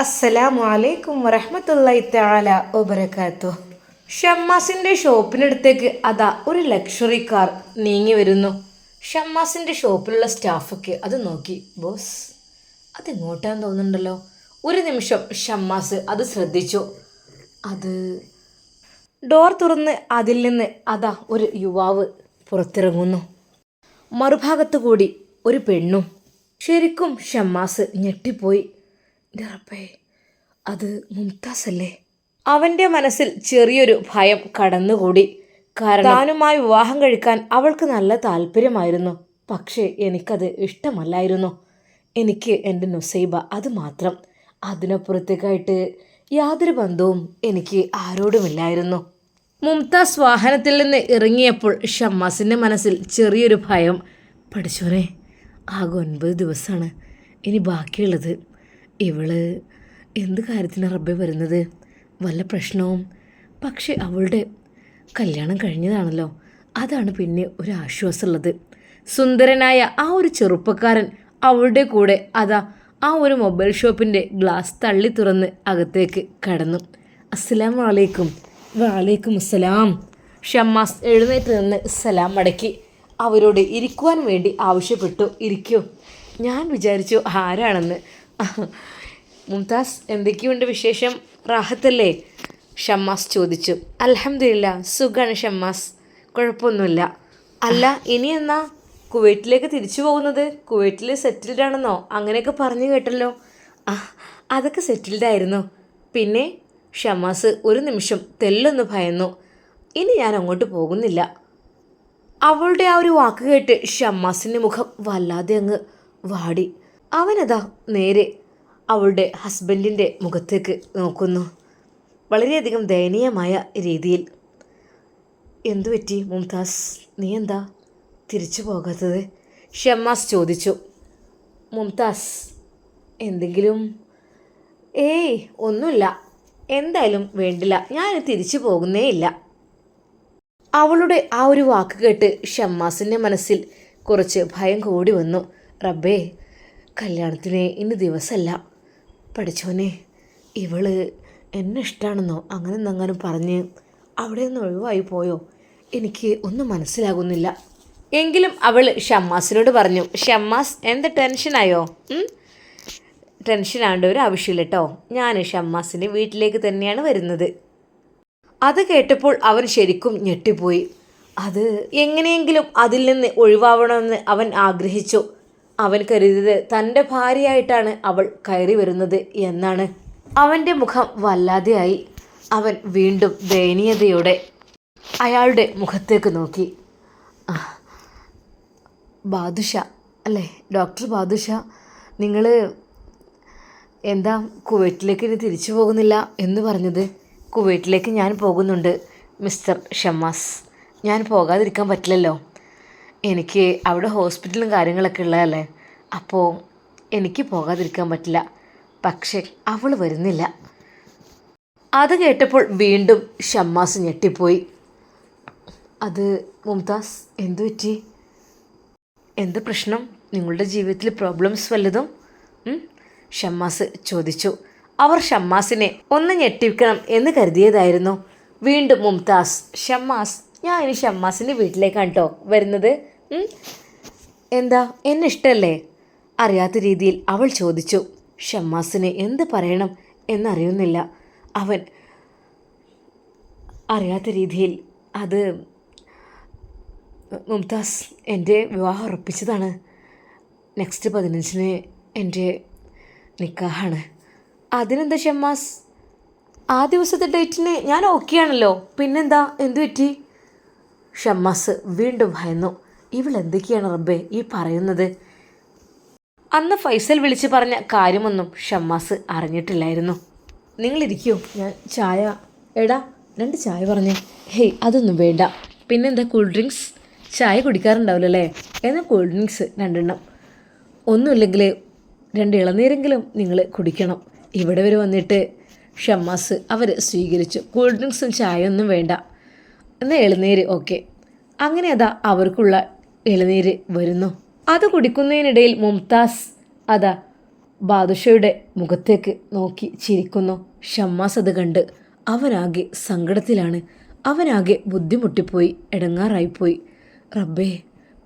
അസ്സലാമു അലൈക്കും വറഹ്മത്തുള്ളാഹി തആല ഒബരക്കാത്തു ഷമ്മാസിന്റെ ഷോപ്പിനടുത്തേക്ക് അതാ ഒരു ലക്ഷറി കാർ നീങ്ങി വരുന്നു. ഷമ്മാസിന്റെ ഷോപ്പിലുള്ള സ്റ്റാഫൊക്കെ അത് നോക്കി ബോസ് അത് അതെങ്ങോട്ടാന്ന് തോന്നുന്നുണ്ടല്ലോ? ഒരു നിമിഷം ഷമ്മാസ് അത് ശ്രദ്ധിച്ചു. അത് ഡോർ തുറന്ന് അതിൽ നിന്ന് അതാ ഒരു യുവാവ് പുറത്തിറങ്ങുന്നു. മറുഭാഗത്തു കൂടി ഒരു പെണ്ണും. ശരിക്കും ഷമ്മാസ് ഞെട്ടിപ്പോയി. എന്റെ അത് മുംതാസ് അല്ലേ അവന്റെ മനസ്സിൽ ചെറിയൊരു ഭയം കടന്നുകൂടി. കാരണം താനുമായി വിവാഹം കഴിക്കാൻ അവൾക്ക് നല്ല താല്പര്യമായിരുന്നു. പക്ഷേ എനിക്കത് ഇഷ്ടമല്ലായിരുന്നു. എനിക്ക് എന്റെ നുസൈബ അത് മാത്രം. അതിനപ്പുറത്തേക്കായിട്ട് യാതൊരു ബന്ധവും എനിക്ക് ആരോടുമില്ലായിരുന്നു. മുംതാസ് വാഹനത്തിൽ നിന്ന് ഇറങ്ങിയപ്പോൾ ഷമ്മാസിന്റെ മനസ്സിൽ ചെറിയൊരു ഭയം. പഠിച്ചോനെ ആകെ ഒൻപത് ദിവസമാണ്. ഇനി ബാക്കിയുള്ളത് ഇവൾ എന്ത് കാര്യത്തിന് റബ്ബെ വരുന്നത്? വല്ല പ്രശ്നവും? പക്ഷെ അവളുടെ കല്യാണം കഴിഞ്ഞതാണല്ലോ. അതാണ് പിന്നെ ഒരു ആശ്വാസമുള്ളത്. സുന്ദരനായ ആ ഒരു ചെറുപ്പക്കാരൻ അവളുടെ കൂടെ അതാ ആ ഒരു മൊബൈൽ ഷോപ്പിന്റെ ഗ്ലാസ് തള്ളി തുറന്ന് അകത്തേക്ക് കടന്നു. അസ്സലാം വാലേക്കും വാലേക്കും അസ്സലാം. ഷമ്മാസ് എഴുന്നേറ്റ് നിന്ന് സലാം മടക്കി. അവരോട് ഇരിക്കുവാൻ വേണ്ടി ആവശ്യപ്പെട്ടു. ഇരിക്കൂ. ഞാൻ വിചാരിച്ചു ആരാണെന്ന്. മുംതാസ് എന്തൊക്കെയുണ്ട് വിശേഷം? റാഹത്തല്ലേ? ഷമ്മാസ് ചോദിച്ചു. അലഹമില്ല സുഖാണ് ഷമ്മാസ്. കുഴപ്പമൊന്നുമില്ല. അല്ല ഇനി എന്നാ? കുവൈറ്റിലേക്ക് തിരിച്ചു പോകുന്നത്? കുവൈറ്റിൽ സെറ്റിൽഡ് ആണെന്നോ? അങ്ങനെയൊക്കെ പറഞ്ഞു കേട്ടല്ലോ. ആ അതൊക്കെ സെറ്റിൽഡ് ആയിരുന്നു. പിന്നെ ഷമാസ് ഒരു നിമിഷം തെല്ലൊന്ന് ഭയന്നു. ഇനി ഞാൻ അങ്ങോട്ട് പോകുന്നില്ല. അവളുടെ ആ ഒരു വാക്ക് കേട്ട് ഷമ്മാസിന്റെ മുഖം വല്ലാതെ അങ്ങ് വാടി. അവനതാ നേരെ അവളുടെ ഹസ്ബൻഡിന്റെ മുഖത്തേക്ക് നോക്കുന്നു. വളരെയധികം ദയനീയമായ രീതിയിൽ. എന്തു പറ്റി മുംതാസ്? നീ എന്താ തിരിച്ചു പോകാത്തത്? ഷമ്മാസ് ചോദിച്ചു. മുംതാസ് എന്തെങ്കിലും? ഏയ് ഒന്നുമില്ല. എന്തായാലും വേണ്ടില്ല. ഞാൻ തിരിച്ചു പോകുന്നേ ഇല്ല അവളുടെ ആ ഒരു വാക്ക് കേട്ട് ഷമ്മാസിന്റെ മനസ്സിൽ കുറച്ച് ഭയം കൂടി വന്നു. റബ്ബേ കല്യാണത്തിന് ഇന്ന് ദിവസമല്ല പഠിച്ചോനെ ഇവൾ എന്നെ ഇഷ്ടമാണെന്നോ അങ്ങനെ എന്നങ്ങനെ പറഞ്ഞ് അവിടെ നിന്ന് ഒഴിവായി പോയോ? എനിക്ക് ഒന്നും മനസ്സിലാകുന്നില്ല. എങ്കിലും അവൾ ഷമ്മാസിനോട് പറഞ്ഞു ഷമ്മാസ് എന്ത് ടെൻഷനായോ? ടെൻഷനാണ്ട് ഒരു ആവശ്യമില്ല കേട്ടോ ഞാൻ ഷമ്മാസിന്റെ വീട്ടിലേക്ക് തന്നെയാണ് വരുന്നത്. അത് കേട്ടപ്പോൾ അവൻ ശരിക്കും ഞെട്ടിപ്പോയി. അത് എങ്ങനെയെങ്കിലും അതിൽ നിന്ന് ഒഴിവാവണമെന്ന് അവൻ ആഗ്രഹിച്ചു. അവൻ കരുതിയത് തന്റെ ഭാര്യയായിട്ടാണ് അവൾ കയറി വരുന്നത് എന്നാണ്. അവന്റെ മുഖം വല്ലാതെയായി. അവൻ വീണ്ടും ദയനീയതയോടെ അയാളുടെ മുഖത്തേക്ക് നോക്കി. ബാദുഷ അല്ലേ? ഡോക്ടർ ബാദുഷ നിങ്ങൾ എന്താ കുവൈറ്റിലേക്ക് ഇനി തിരിച്ചു പോകുന്നില്ല എന്ന് പറഞ്ഞത്? കുവൈറ്റിലേക്ക് ഞാൻ പോകുന്നുണ്ട് മിസ്റ്റർ ഷമ്മാസ്. ഞാൻ പോകാതിരിക്കാൻ പറ്റില്ലല്ലോ. എനിക്ക് അവിടെ ഹോസ്പിറ്റലും കാര്യങ്ങളൊക്കെ ഉള്ളതല്ലേ? അപ്പോൾ എനിക്ക് പോകാതിരിക്കാൻ പറ്റില്ല. പക്ഷെ അവൾ വരുന്നില്ല. അത് കേട്ടപ്പോൾ വീണ്ടും ഷമ്മാസ് ഞെട്ടിപ്പോയി. അത് മുംതാസ് എന്തു പറ്റി? എന്ത് പ്രശ്നം? നിങ്ങളുടെ ജീവിതത്തിൽ പ്രോബ്ലംസ് വല്ലതും? ഷമ്മാസ് ചോദിച്ചു. അവർ ഷമ്മാസിനെ ഒന്ന് ഞെട്ടിക്കണം എന്ന് കരുതിയതായിരുന്നു. വീണ്ടും മുംതാസ് ഷമ്മാസ് ഞാൻ ഇനി ഷമ്മാസിന്റെ വീട്ടിലേക്കാണ് കേട്ടോ വരുന്നത്? എന്താ? എന്നെ ഇഷ്ടമല്ലേ അറിയാത്ത രീതിയിൽ അവൾ ചോദിച്ചു. ഷമ്മാസിന് എന്ത് പറയണം എന്നറിയുന്നില്ല. അവൻ അറിയാത്ത രീതിയിൽ അത് മുംതാസ് എന്റെ വിവാഹം ഉറപ്പിച്ചതാണ്. നെക്സ്റ്റ് പതിനഞ്ചിന് എന്റെ നിക്കാഹാണ്. അതിനെന്താ ഷമ്മാസ്? ആ ദിവസത്തെ ഡേറ്റിന് ഞാൻ ഓക്കെയാണല്ലോ. പിന്നെന്താ? എന്തു പറ്റി? ഷമ്മാസ് വീണ്ടും ഭയന്നു. ഇവൾ എന്തൊക്കെയാണ് റബ്ബേ ഈ പറയുന്നത്? അന്ന് ഫൈസൽ വിളിച്ച് പറഞ്ഞ കാര്യമൊന്നും ഷമ്മാസ് അറിഞ്ഞിട്ടില്ലായിരുന്നു. നിങ്ങളിരിക്കൂ. ഞാൻ ചായ എടാ രണ്ട് ചായ പറഞ്ഞു. ഹേയ് അതൊന്നും വേണ്ട. പിന്നെന്താ കൂൾ ഡ്രിങ്ക്സ് ചായ കുടിക്കാറുണ്ടാവില്ല അല്ലേ എന്നാൽ കൂൾ ഡ്രിങ്ക്സ് രണ്ടെണ്ണം. ഒന്നുമില്ലെങ്കിൽ രണ്ട് ഇളനീരെങ്കിലും നിങ്ങൾ കുടിക്കണം. ഇവിടെ വരെ വന്നിട്ട് ഷമ്മാസ് അവർ സ്വീകരിച്ചു. കൂൾ ഡ്രിങ്ക്സും ചായ ഒന്നും വേണ്ട. എന്നാൽ ഇളനീര് ഓക്കെ അങ്ങനെ അതാ അവർക്കുള്ള ഇളനീര് വരുന്നു. അത് കുടിക്കുന്നതിനിടയിൽ മുംതാസ് അതാ ബാദുഷയുടെ മുഖത്തേക്ക് നോക്കി ചിരിക്കുന്നു. ഷമ്മാസ് അത് കണ്ട് അവനാകെ സങ്കടത്തിലാണ്. അവനാകെ ബുദ്ധിമുട്ടിപ്പോയി ഇടങ്ങാറായിപ്പോയി. റബ്ബേ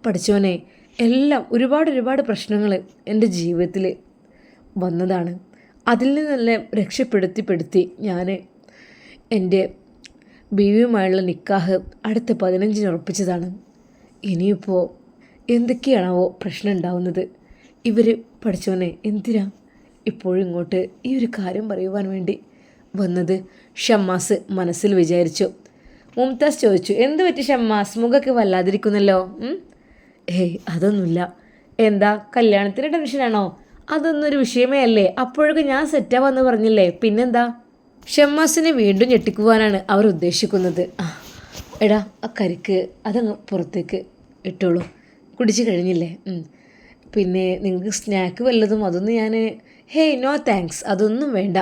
പഠിച്ചവനെ എല്ലാം ഒരുപാട് ഒരുപാട് പ്രശ്നങ്ങൾ എന്റെ ജീവിതത്തിൽ വന്നതാണ്. അതിൽ നിന്നെല്ലാം രക്ഷപ്പെടുത്തിപ്പെടുത്തി ഞാൻ എന്റെ ബീവിയുമായുള്ള നിക്കാഹ് അടുത്ത പതിനഞ്ചിന് ഉറപ്പിച്ചതാണ്. ഇനിയിപ്പോൾ എന്തൊക്കെയാണാവോ പ്രശ്നം ഉണ്ടാവുന്നത്? ഇവർ പഠിച്ചവനെ എന്തിനാ ഇപ്പോഴും ഇങ്ങോട്ട് ഈ ഒരു കാര്യം പറയുവാൻ വേണ്ടി വന്നത്? ഷമ്മാസ് മനസ്സിൽ വിചാരിച്ചു. മുംതാസ് ചോദിച്ചു എന്ത് പറ്റി ഷമ്മാസ്? മുഖമൊക്കെ വല്ലാതിരിക്കുന്നല്ലോ? ഏയ് അതൊന്നുമില്ല. എന്താ കല്യാണത്തിന് ടെൻഷനാണോ അതൊന്നൊരു വിഷയമേ അല്ലേ? അപ്പോഴൊക്കെ ഞാൻ സെറ്റാവാന്ന് പറഞ്ഞില്ലേ? പിന്നെന്താ? ഷമ്മാസിനെ വീണ്ടും ഞെട്ടിക്കുവാനാണ് അവർ ഉദ്ദേശിക്കുന്നത്. എടാ ആ കരിക്ക് അതങ്ങ് പുറത്തേക്ക് ഇട്ടോളൂ. കുടിച്ച് കഴിഞ്ഞില്ലേ? പിന്നെ നിങ്ങൾക്ക് സ്നാക്ക് വല്ലതും അതൊന്നും ഞാൻ ഹേയ് നോ താങ്ക്സ് അതൊന്നും വേണ്ട.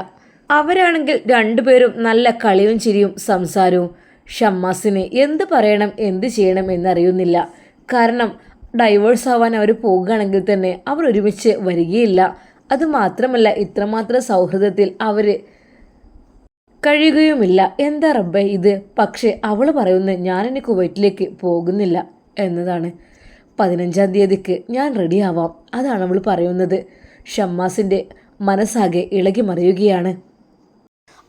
അവരാണെങ്കിൽ രണ്ടുപേരും നല്ല കളിയും ചിരിയും സംസാരവും. ഷമ്മാസിന് എന്ത് പറയണം എന്ത് ചെയ്യണം എന്നറിയുന്നില്ല. കാരണം ഡൈവേഴ്സ് ആവാൻ അവർ പോകുകയാണെങ്കിൽ തന്നെ അവർ ഒരുമിച്ച് വരികയില്ല. അതുമാത്രമല്ല ഇത്രമാത്രം സൗഹൃദത്തിൽ അവർ കഴിയുകയുമില്ല. എന്താ റബ്ബേ ഇത്? പക്ഷേ അവൾ പറയുന്നത് ഞാൻ എന്നെ കുവൈറ്റിലേക്ക് പോകുന്നില്ല എന്നതാണ്. പതിനഞ്ചാം തീയതിക്ക് ഞാൻ റെഡിയാവാം അതാണ് അവൾ പറയുന്നത്. ഷമ്മാസിന്റെ മനസ്സാകെ ഇളകി മറിയുകയാണ്.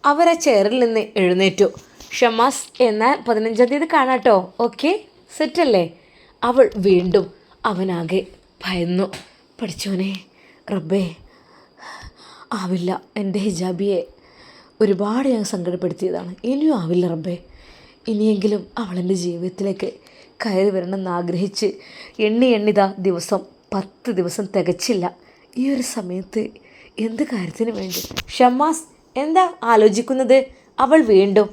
അവരെ ചെയറിൽ നിന്ന് എഴുന്നേറ്റു. ഷമ്മാസ് എന്നാൽ പതിനഞ്ചാം തീയതി കാണാട്ടോ. ഓക്കെ സെറ്റല്ലേ അവൾ വീണ്ടും അവനാകെ ഭയന്നു. പഠിച്ചോനെ റബ്ബേ ആവില്ല. എന്റെ ഹിജാബിയെ ഒരുപാട് ഞാൻ സങ്കടപ്പെടുത്തിയതാണ്. ഇനിയും ആവില്ല റബ്ബേ. ഇനിയെങ്കിലും അവളെന്റെ ജീവിതത്തിലേക്ക് കയറി വരണമെന്ന് ആഗ്രഹിച്ച് എണ്ണി എണ്ണിതാ ദിവസം പത്ത് ദിവസം തികച്ചില്ല. ഈ ഒരു സമയത്ത് എന്ത് കാര്യത്തിന് വേണ്ടി? ഷമ്മാസ് എന്താ ആലോചിക്കുന്നത്? അവൾ വീണ്ടും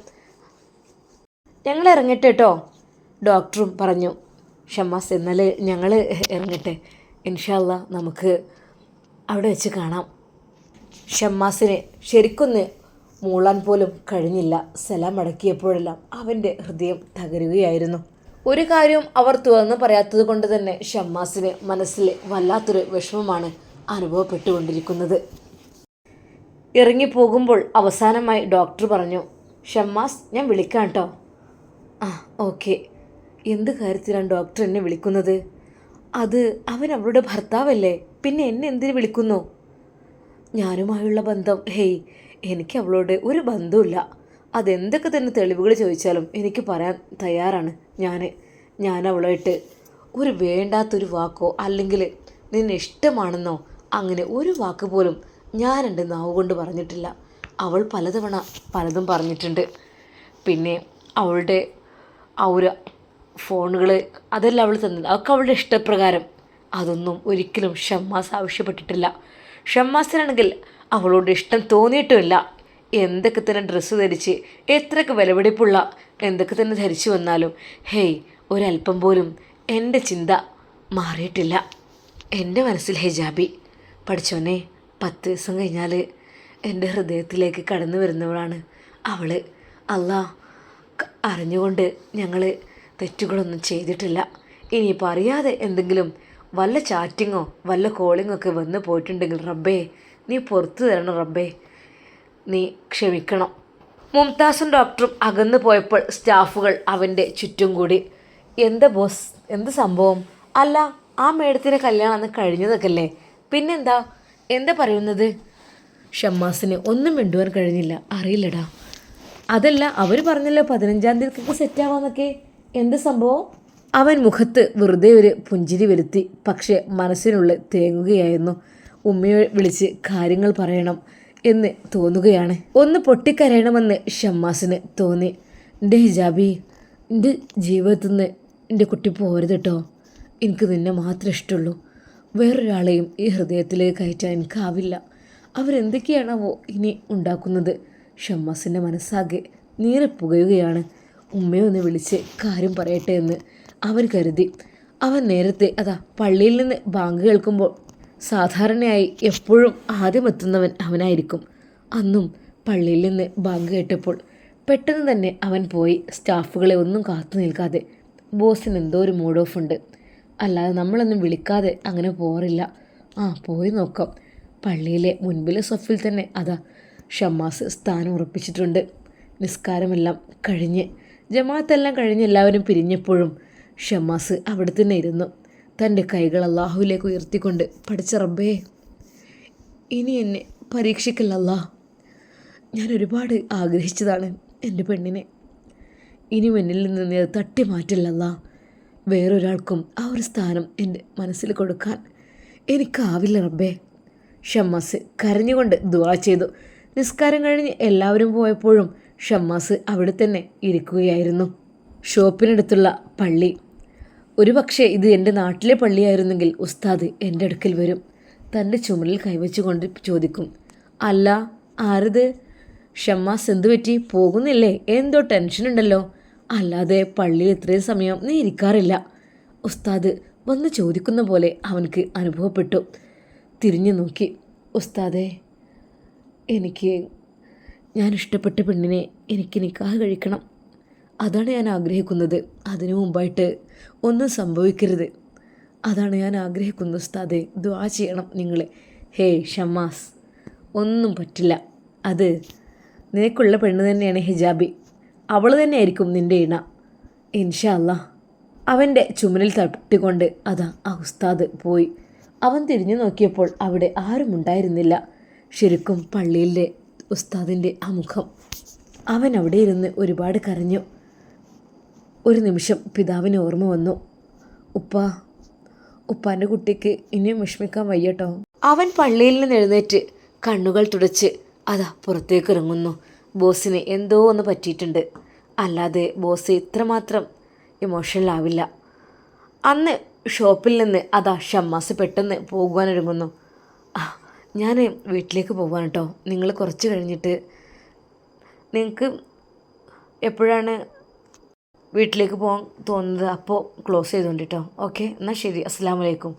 ഞങ്ങൾ ഇറങ്ങട്ടെ കേട്ടോ ഡോക്ടറും പറഞ്ഞു. ഷമ്മാസ് എന്നാൽ ഞങ്ങൾ ഇറങ്ങട്ടെ. ഇൻഷാല്ല നമുക്ക് അവിടെ വെച്ച് കാണാം. ഷമ്മാസിന് ശരിക്കൊന്ന് മൂളാൻ പോലും കഴിഞ്ഞില്ല. സലാം അടക്കിയപ്പോഴെല്ലാം അവന്റെ ഹൃദയം തകരുകയായിരുന്നു. ഒരു കാര്യവും അവർ തുറന്നു പറയാത്തത് കൊണ്ട് തന്നെ ഷമ്മാസിന് മനസ്സിലെ വല്ലാത്തൊരു വിഷമമാണ് അനുഭവപ്പെട്ടുകൊണ്ടിരിക്കുന്നത്. ഇറങ്ങിപ്പോകുമ്പോൾ അവസാനമായി ഡോക്ടർ പറഞ്ഞു ഷമ്മാസ് ഞാൻ വിളിക്കാം കേട്ടോ ആ ഓക്കെ. എന്ത് കാര്യത്തിലാണ് ഡോക്ടർ എന്നെ വിളിക്കുന്നത്? അത് അവൻ അവളുടെ ഭർത്താവല്ലേ. പിന്നെ എന്നെ എന്തിനു വിളിക്കുന്നു? ഞാനുമായുള്ള ബന്ധം ഹേയ് എനിക്ക് അവളോട് ഒരു ബന്ധമില്ല അതെന്തൊക്കെ തന്നെ തെളിവുകൾ ചോദിച്ചാലും എനിക്ക് പറയാൻ തയ്യാറാണ് ഞാൻ ഞാൻ അവളായിട്ട് ഒരു വേണ്ടാത്തൊരു വാക്കോ അല്ലെങ്കിൽ നിന്നെ ഇഷ്ടമാണെന്നോ അങ്ങനെ ഒരു വാക്ക് പോലും ഞാൻ എന്റെ നാവ് കൊണ്ട് പറഞ്ഞിട്ടില്ല. അവൾ പലതവണ പലതും പറഞ്ഞിട്ടുണ്ട്. പിന്നെ അവളുടെ ആ ഒരു ഫോണുകൾ അതെല്ലാം അവൾ തന്നത് അതൊക്കെ അവളുടെ ഇഷ്ടപ്രകാരം. അതൊന്നും ഒരിക്കലും ഷമ്മാസ് ആവശ്യപ്പെട്ടിട്ടില്ല. ഷമ്മാസിനാണെങ്കിൽ അവളോട് ഇഷ്ടം തോന്നിയിട്ടുമില്ല. എന്തൊക്കെ തന്നെ ഡ്രസ്സ് ധരിച്ച് എത്രയൊക്കെ വിലപിടിപ്പുള്ള എന്തൊക്കെ തന്നെ ധരിച്ചു വന്നാലും ഹേയ് ഒരല്പം പോലും എന്റെ ചിന്ത മാറിയിട്ടില്ല. എന്റെ മനസ്സിൽ ഹിജാബി. പഠിച്ചോനെ പത്ത് ദിവസം കഴിഞ്ഞാൽ എന്റെ ഹൃദയത്തിലേക്ക് കടന്നു വരുന്നവളാണ് അവൾ അല്ല അറിഞ്ഞുകൊണ്ട് ഞങ്ങൾ തെറ്റുകളൊന്നും ചെയ്തിട്ടില്ല. ഇനിയിപ്പോൾ അറിയാതെ എന്തെങ്കിലും വല്ല ചാറ്റിങ്ങോ വല്ല കോളിങ്ങോ ഒക്കെ വന്നു പോയിട്ടുണ്ടെങ്കിൽ റബ്ബേ നീ പുറത്തു തരണം റബ്ബേ. നീ ക്ഷമിക്കണം. മുംതാസും ഡോക്ടറും അകന്നു പോയപ്പോൾ സ്റ്റാഫുകൾ അവന്റെ ചുറ്റും കൂടി. എന്താ ബോസ്? എന്ത് സംഭവം? അല്ല ആ മേഡത്തിന്റെ കല്യാണം അന്ന് കഴിഞ്ഞതൊക്കെ അല്ലേ പിന്നെന്താ? എന്താ പറയുന്നത്? ഷമ്മാസിന് ഒന്നും മിണ്ടുവാൻ കഴിഞ്ഞില്ല. അറിയില്ലടാ. അതല്ല അവർ പറഞ്ഞല്ലോ പതിനഞ്ചാം സെറ്റ് ആവാന്നൊക്കെ എന്ത് സംഭവം? അവൻ മുഖത്ത് വെറുതെ ഒരു പുഞ്ചിരി വരുത്തി. പക്ഷേ മനസ്സിനുള്ളിൽ തേങ്ങുകയായിരുന്നു. ഉമ്മയെ വിളിച്ച് കാര്യങ്ങൾ പറയണം എന്ന് തോന്നുകയാണ്. ഒന്ന് പൊട്ടിക്കരയണമെന്ന് ഷമ്മാസിന് തോന്നി. എന്റെ ഹിജാബി എന്റെ ജീവിതത്തിൽ നിന്ന് എന്റെ കുട്ടി പോരുത് കേട്ടോ എനിക്ക് നിന്നെ മാത്രമേ ഇഷ്ടമുള്ളൂ. വേറൊരാളെയും ഈ ഹൃദയത്തിലേക്ക് കയറ്റാൻ എനിക്കാവില്ല അവരെന്തൊക്കെയാണാവോ ഇനി ഉണ്ടാക്കുന്നത്? ഷമ്മാസിന്റെ മനസ്സാകെ നീറിപ്പുകയുകയാണ് ഉമ്മയെ ഒന്ന് വിളിച്ച് കാര്യം പറയട്ടെ എന്ന് അവൻ കരുതി. അവൻ നേരത്തെ അതാ പള്ളിയിൽ നിന്ന് ബാങ്ക് കേൾക്കുമ്പോൾ സാധാരണയായി എപ്പോഴും ആദ്യം എത്തുന്നവൻ അവനായിരിക്കും. അന്നും പള്ളിയിൽ നിന്ന് ബാങ്ക് കേട്ടപ്പോൾ പെട്ടെന്ന് തന്നെ അവൻ പോയി സ്റ്റാഫുകളെ ഒന്നും കാത്തു നിൽക്കാതെ. ബോസിന് എന്തോ ഒരു മൂഡ് ഓഫ് ഉണ്ട്. അല്ലാതെ നമ്മളൊന്നും വിളിക്കാതെ അങ്ങനെ പോറില്ല ആ പോയി നോക്കാം. പള്ളിയിലെ മുൻപിലെ സൊഫിൽ തന്നെ അതാ ഷമ്മാസ് സ്ഥാനം ഉറപ്പിച്ചിട്ടുണ്ട്. നിസ്കാരമെല്ലാം കഴിഞ്ഞ്. ജമാഅത്തെല്ലാം കഴിഞ്ഞ് എല്ലാവരും പിരിഞ്ഞപ്പോഴും ഷമ്മാസ് അവിടെ തന്നെ ഇരുന്നു. തന്റെ കൈകൾ അള്ളാഹുവിലേക്ക് ഉയർത്തിക്കൊണ്ട് പഠിച്ച റബ്ബേ ഇനി എന്നെ പരീക്ഷിക്കല്ലല്ല ഞാൻ ഒരുപാട് ആഗ്രഹിച്ചതാണ് എന്റെ പെണ്ണിനെ. ഇനി എന്നിൽ നിന്ന് തട്ടി മാറ്റില്ലല്ല വേറൊരാൾക്കും ആ ഒരു സ്ഥാനം എന്റെ മനസ്സിൽ കൊടുക്കാൻ എനിക്കാവില്ല റബ്ബേ. ഷമ്മാസ് കരഞ്ഞുകൊണ്ട് ദുവാ ചെയ്തു. നിസ്കാരം കഴിഞ്ഞ് എല്ലാവരും പോയപ്പോഴും ഷമ്മാസ് അവിടെ തന്നെ ഇരിക്കുകയായിരുന്നു. ഷോപ്പിനടുത്തുള്ള പള്ളി ഒരു പക്ഷേ ഇത് എന്റെ നാട്ടിലെ പള്ളിയായിരുന്നെങ്കിൽ ഉസ്താദ് എന്റെ അടുക്കൽ വരും. തന്റെ ചുമലിൽ കൈവച്ചുകൊണ്ട് ചോദിക്കും അല്ല ആരത്? ഷമ്മാസ് എന്തു പറ്റി? പോകുന്നില്ലേ? എന്തോ ടെൻഷനുണ്ടല്ലോ അല്ലാതെ പള്ളിയിൽ ഇത്രയും സമയം നീ ഇരിക്കാറില്ല. ഉസ്താദ് വന്ന് ചോദിക്കുന്ന പോലെ അവനക്ക് അനുഭവപ്പെട്ടു. തിരിഞ്ഞു നോക്കി. ഉസ്താദേ എനിക്ക് ഞാൻ ഇഷ്ടപ്പെട്ട പെണ്ണിനെ എനിക്ക് നിക്കാഹ് കഴിക്കണം. അതാണ് ഞാൻ ആഗ്രഹിക്കുന്നത്. അതിനു മുമ്പായിട്ട് ഒന്നും സംഭവിക്കരുത്. അതാണ് ഞാൻ ആഗ്രഹിക്കുന്നു ഉസ്താദെ. ദ്വാ ചെയ്യണം നിങ്ങൾ ഹേ ഷമാസ് ഒന്നും പറ്റില്ല. അത് നിനക്കുള്ള പെണ്ണ് തന്നെയാണ് ഹിജാബി. അവൾ തന്നെയായിരിക്കും നിന്റെ ഇണ. ഇൻഷാ അല്ലാ അവന്റെ ചുമലിൽ തട്ടിക്കൊണ്ട് അതാ ആ ഉസ്താദ് പോയി. അവൻ തിരിഞ്ഞു നോക്കിയപ്പോൾ അവിടെ ആരും ഉണ്ടായിരുന്നില്ല. ശരിക്കും പള്ളിയിലെ ഉസ്താദിന്റെ ആ മുഖം. അവൻ അവിടെ ഇരുന്ന് ഒരുപാട് കരഞ്ഞു. ഒരു നിമിഷം പിതാവിന് ഓർമ്മ വന്നു. ഉപ്പ ഉപ്പാന്റെ കുട്ടിക്ക് ഇനിയും വിഷമിക്കാൻ വയ്യട്ടോ. അവൻ പള്ളിയിൽ നിന്ന് എഴുന്നേറ്റ് കണ്ണുകൾ തുടച്ച് അതാ പുറത്തേക്ക് ഇറങ്ങുന്നു. ബോസിന് എന്തോ ഒന്ന് പറ്റിയിട്ടുണ്ട്. അല്ലാതെ ബോസ് ഇത്രമാത്രം ഇമോഷണൽ ആവില്ല. അന്ന് ഷോപ്പിൽ നിന്ന് അതാ ഷമ്മാസ് പെട്ടെന്ന് പോകുവാനൊരുങ്ങുന്നു ഞാൻ വീട്ടിലേക്ക് പോകാൻ കേട്ടോ നിങ്ങൾ കുറച്ച് കഴിഞ്ഞിട്ട് നിങ്ങൾക്ക് എപ്പോഴാണ് വീട്ടിലേക്ക് പോകാൻ തോന്നുന്നത് അപ്പോൾ ക്ലോസ് ചെയ്തുകൊണ്ട് കേട്ടോ ഓക്കെ എന്നാൽ ശരി. അസ്സാം വലൈക്കും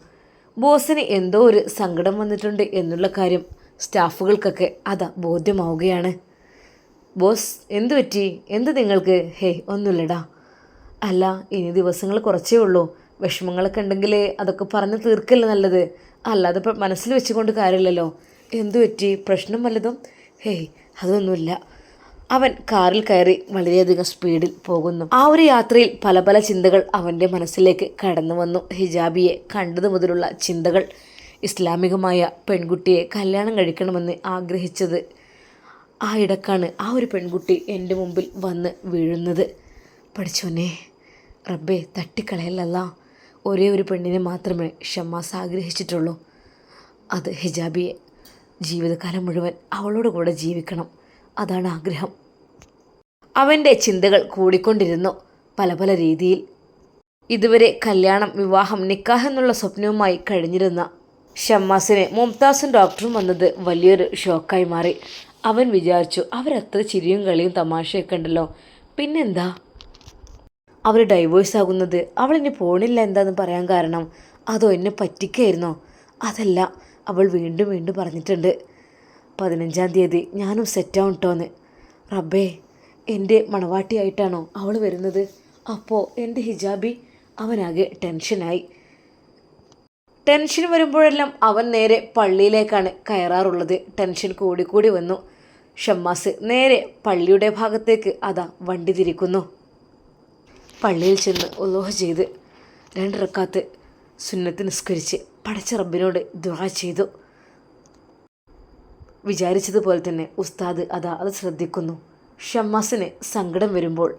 ബോസിന് എന്തോ ഒരു സങ്കടം വന്നിട്ടുണ്ട് എന്നുള്ള കാര്യം സ്റ്റാഫുകൾക്കൊക്കെ അതാ ബോധ്യമാവുകയാണ്. ബോസ് എന്തു പറ്റി? എന്ത് നിങ്ങൾക്ക്? ഹേ ഒന്നുമില്ലടാ. അല്ല ഇനി ദിവസങ്ങൾ കുറച്ചേ ഉള്ളൂ. വിഷമങ്ങളൊക്കെ ഉണ്ടെങ്കിൽ അതൊക്കെ പറഞ്ഞ് തീർക്കല്ല നല്ലത്. അല്ലാതെ ഇപ്പം മനസ്സിൽ വെച്ചുകൊണ്ട് കാര്യമില്ലല്ലോ. എന്തു പറ്റി? പ്രശ്നം വല്ലതും? ഹേയ് അതൊന്നുമില്ല. അവൻ കാറിൽ കയറി വളരെയധികം സ്പീഡിൽ പോകുന്നു. ആ ഒരു യാത്രയിൽ പല പല ചിന്തകൾ അവന്റെ മനസ്സിലേക്ക് കടന്നു വന്നു. ഹിജാബിയെ കണ്ടതു മുതലുള്ള ചിന്തകൾ ഇസ്ലാമികമായ പെൺകുട്ടിയെ കല്യാണം കഴിക്കണമെന്ന് ആഗ്രഹിച്ചത് ആ ഇടക്കാണ് ആ ഒരു പെൺകുട്ടി എന്റെ മുമ്പിൽ വന്ന് വീഴുന്നത്. പഠിച്ചോനെ റബ്ബേ തട്ടിക്കളയല്ലല്ല. ഒരേ ഒരു പെണ്ണിനെ മാത്രമേ ഷമ്മാസ് ആഗ്രഹിച്ചിട്ടുള്ളൂ. അത് ഹിജാബിയെ ജീവിതകാലം മുഴുവൻ അവളോട് കൂടെ ജീവിക്കണം. അതാണ് ആഗ്രഹം. അവന്റെ ചിന്തകൾ കൂടിക്കൊണ്ടിരുന്നു പല പല രീതിയിൽ. ഇതുവരെ കല്യാണം വിവാഹം നിക്കാഹ് എന്നുള്ള സ്വപ്നവുമായി കഴിഞ്ഞിരുന്ന ഷമ്മാസിനെ മുംതാസും ഡോക്ടറും വന്നത് വലിയൊരു ഷോക്കായി മാറി. അവൻ വിചാരിച്ചു അവരത്ര ചിരിയും കളിയും തമാശയൊക്കെ ഉണ്ടല്ലോ. പിന്നെന്താ? അവർ ഡൈവേഴ്സ് ആകുന്നത് അവൾ ഇനി പോണില്ല എന്താന്ന് പറയാൻ കാരണം അതോ എന്നെ പറ്റിക്കായിരുന്നോ? അതല്ല അവൾ വീണ്ടും വീണ്ടും പറഞ്ഞിട്ടുണ്ട്. പതിനഞ്ചാം തീയതി ഞാനും സെറ്റാവും കേട്ടോന്ന് റബ്ബേ എന്റെ മണവാട്ടിയായിട്ടാണോ അവൾ വരുന്നത്? അപ്പോൾ എന്റെ ഹിജാബി അവനാകെ ടെൻഷനായി ടെൻഷൻ വരുമ്പോഴെല്ലാം അവൻ നേരെ പള്ളിയിലേക്കാണ് കയറാറുള്ളത്. ടെൻഷൻ കൂടിക്കൂടി വന്നു. ഷമ്മാസ് നേരെ പള്ളിയുടെ ഭാഗത്തേക്ക് അതാ വണ്ടി തിരിക്കുന്നു. പള്ളിയിൽ ചെന്ന് ഉലോഹ ചെയ്ത് രണ്ടിറക്കാത്ത് സുന്നത്ത് നിസ്കരിച്ച് പടച്ച റബ്ബിനോട് ദുആ ചെയ്തു. വിചാരിച്ചതുപോലെ തന്നെ ഉസ്താദ് അതാ അത് ശ്രദ്ധിക്കുന്നു. ഷമ്മാസിന് സങ്കടം വരുമ്പോൾ